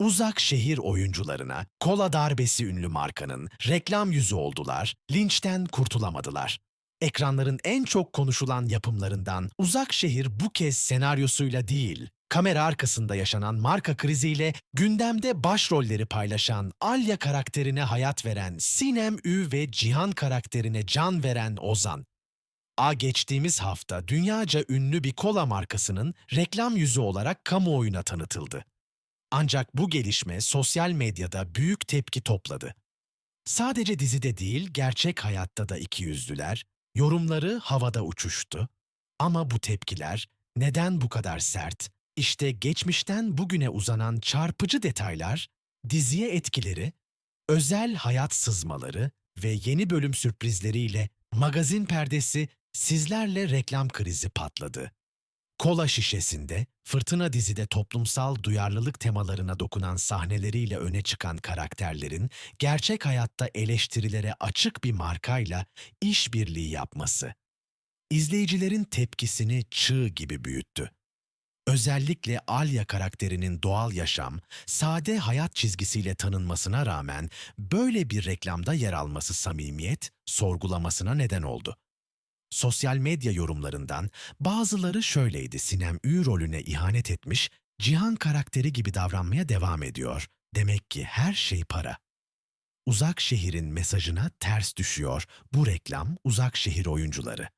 Uzak şehir oyuncularına kola darbesi ünlü markanın reklam yüzü oldular, linçten kurtulamadılar. Ekranların en çok konuşulan yapımlarından Uzak Şehir bu kez senaryosuyla değil, kamera arkasında yaşanan marka kriziyle gündemde başrolleri paylaşan Alya karakterine hayat veren Sinem Ü ve Cihan karakterine can veren Ozan. A geçtiğimiz hafta dünyaca ünlü bir kola markasının reklam yüzü olarak kamuoyuna tanıtıldı. Ancak bu gelişme sosyal medyada büyük tepki topladı. Sadece dizide değil, gerçek hayatta da ikiyüzlüler, yorumları havada uçuştu. Ama bu tepkiler neden bu kadar sert? İşte geçmişten bugüne uzanan çarpıcı detaylar, diziye etkileri, özel hayat sızmaları ve yeni bölüm sürprizleriyle magazin perdesi sizlerle reklam krizi patladı. Kola şişesinde, Fırtına dizide toplumsal duyarlılık temalarına dokunan sahneleriyle öne çıkan karakterlerin gerçek hayatta eleştirilere açık bir markayla işbirliği yapması. İzleyicilerin tepkisini çığ gibi büyüttü. Özellikle Alya karakterinin doğal yaşam, sade hayat çizgisiyle tanınmasına rağmen böyle bir reklamda yer alması samimiyet, sorgulamasına neden oldu. Sosyal medya yorumlarından bazıları şöyleydi Sinem Ü rolüne ihanet etmiş, Cihan karakteri gibi davranmaya devam ediyor. Demek ki her şey para. Uzak şehrin mesajına ters düşüyor bu reklam uzak şehir oyuncuları.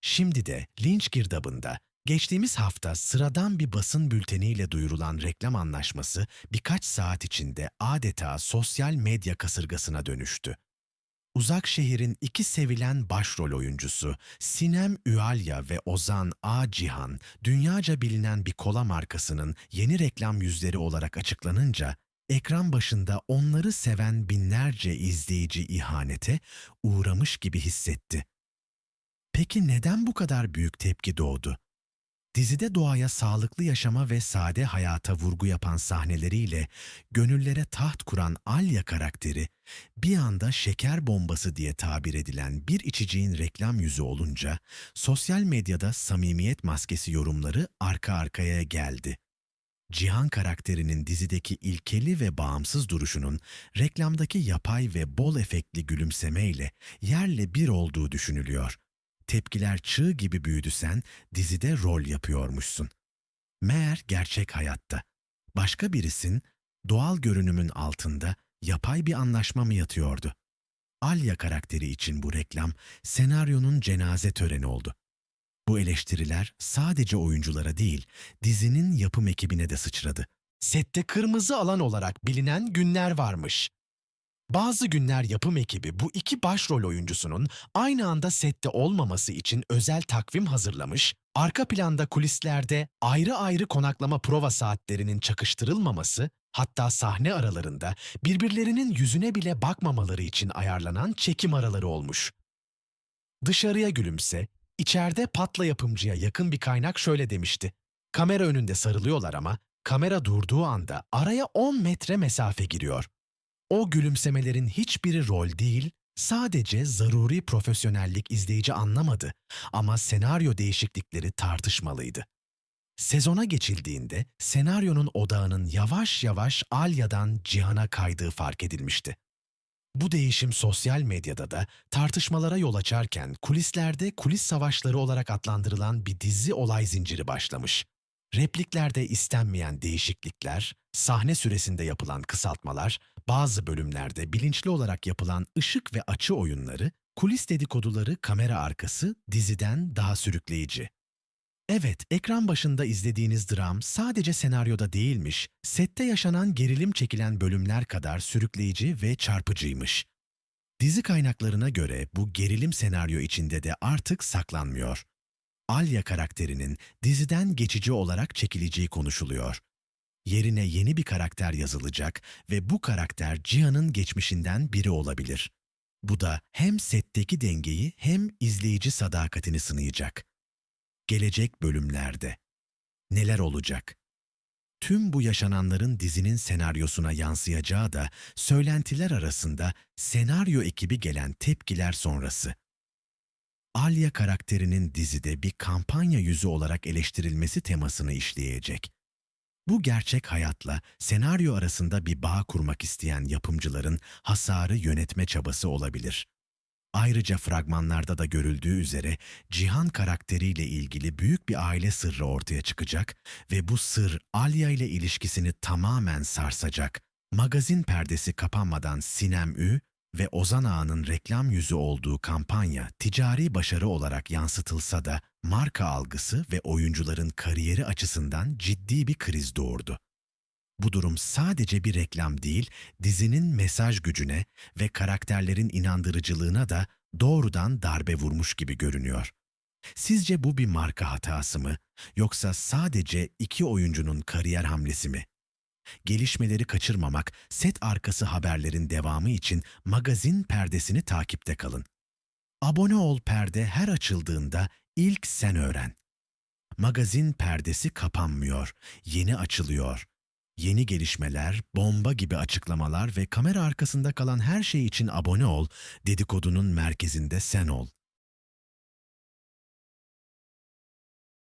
Şimdi de linç girdabında geçtiğimiz hafta sıradan bir basın bülteniyle duyurulan reklam anlaşması birkaç saat içinde adeta sosyal medya kasırgasına dönüştü. Uzak Şehir'in iki sevilen başrol oyuncusu Sinem Üalya ve Ozan A. Cihan, dünyaca bilinen bir kola markasının yeni reklam yüzleri olarak açıklanınca, ekran başında onları seven binlerce izleyici ihanete uğramış gibi hissetti. Peki neden bu kadar büyük tepki doğdu? Dizide doğaya sağlıklı yaşama ve sade hayata vurgu yapan sahneleriyle gönüllere taht kuran Alya karakteri bir anda şeker bombası diye tabir edilen bir içeceğin reklam yüzü olunca sosyal medyada samimiyet maskesi yorumları arka arkaya geldi. Cihan karakterinin dizideki ilkeli ve bağımsız duruşunun reklamdaki yapay ve bol efektli gülümsemeyle yerle bir olduğu düşünülüyor tepkiler çığ gibi büyüdü sen, dizide rol yapıyormuşsun. Meğer gerçek hayatta. Başka birisin, doğal görünümün altında yapay bir anlaşma mı yatıyordu? Alya karakteri için bu reklam, senaryonun cenaze töreni oldu. Bu eleştiriler sadece oyunculara değil, dizinin yapım ekibine de sıçradı. Sette kırmızı alan olarak bilinen günler varmış. Bazı günler yapım ekibi bu iki başrol oyuncusunun aynı anda sette olmaması için özel takvim hazırlamış, arka planda kulislerde ayrı ayrı konaklama prova saatlerinin çakıştırılmaması, hatta sahne aralarında birbirlerinin yüzüne bile bakmamaları için ayarlanan çekim araları olmuş. Dışarıya gülümse, içeride patla yapımcıya yakın bir kaynak şöyle demişti. Kamera önünde sarılıyorlar ama kamera durduğu anda araya 10 metre mesafe giriyor. O gülümsemelerin hiçbiri rol değil, sadece zaruri profesyonellik izleyici anlamadı ama senaryo değişiklikleri tartışmalıydı. Sezona geçildiğinde senaryonun odağının yavaş yavaş Alya'dan Cihan'a kaydığı fark edilmişti. Bu değişim sosyal medyada da tartışmalara yol açarken kulislerde kulis savaşları olarak adlandırılan bir dizi olay zinciri başlamış. Repliklerde istenmeyen değişiklikler, sahne süresinde yapılan kısaltmalar, bazı bölümlerde bilinçli olarak yapılan ışık ve açı oyunları, kulis dedikoduları kamera arkası diziden daha sürükleyici. Evet, ekran başında izlediğiniz dram sadece senaryoda değilmiş, sette yaşanan gerilim çekilen bölümler kadar sürükleyici ve çarpıcıymış. Dizi kaynaklarına göre bu gerilim senaryo içinde de artık saklanmıyor. Alya karakterinin diziden geçici olarak çekileceği konuşuluyor. Yerine yeni bir karakter yazılacak ve bu karakter Cihan'ın geçmişinden biri olabilir. Bu da hem setteki dengeyi hem izleyici sadakatini sınayacak. Gelecek bölümlerde neler olacak? Tüm bu yaşananların dizinin senaryosuna yansıyacağı da söylentiler arasında senaryo ekibi gelen tepkiler sonrası. Alya karakterinin dizide bir kampanya yüzü olarak eleştirilmesi temasını işleyecek. Bu gerçek hayatla senaryo arasında bir bağ kurmak isteyen yapımcıların hasarı yönetme çabası olabilir. Ayrıca fragmanlarda da görüldüğü üzere Cihan karakteriyle ilgili büyük bir aile sırrı ortaya çıkacak ve bu sır Alya ile ilişkisini tamamen sarsacak. Magazin perdesi kapanmadan Sinem Ü ve Ozan Ağa'nın reklam yüzü olduğu kampanya ticari başarı olarak yansıtılsa da marka algısı ve oyuncuların kariyeri açısından ciddi bir kriz doğurdu. Bu durum sadece bir reklam değil, dizinin mesaj gücüne ve karakterlerin inandırıcılığına da doğrudan darbe vurmuş gibi görünüyor. Sizce bu bir marka hatası mı yoksa sadece iki oyuncunun kariyer hamlesi mi? Gelişmeleri kaçırmamak, set arkası haberlerin devamı için magazin perdesini takipte kalın. Abone ol perde her açıldığında ilk sen öğren. Magazin perdesi kapanmıyor, yeni açılıyor. Yeni gelişmeler, bomba gibi açıklamalar ve kamera arkasında kalan her şey için abone ol, dedikodunun merkezinde sen ol.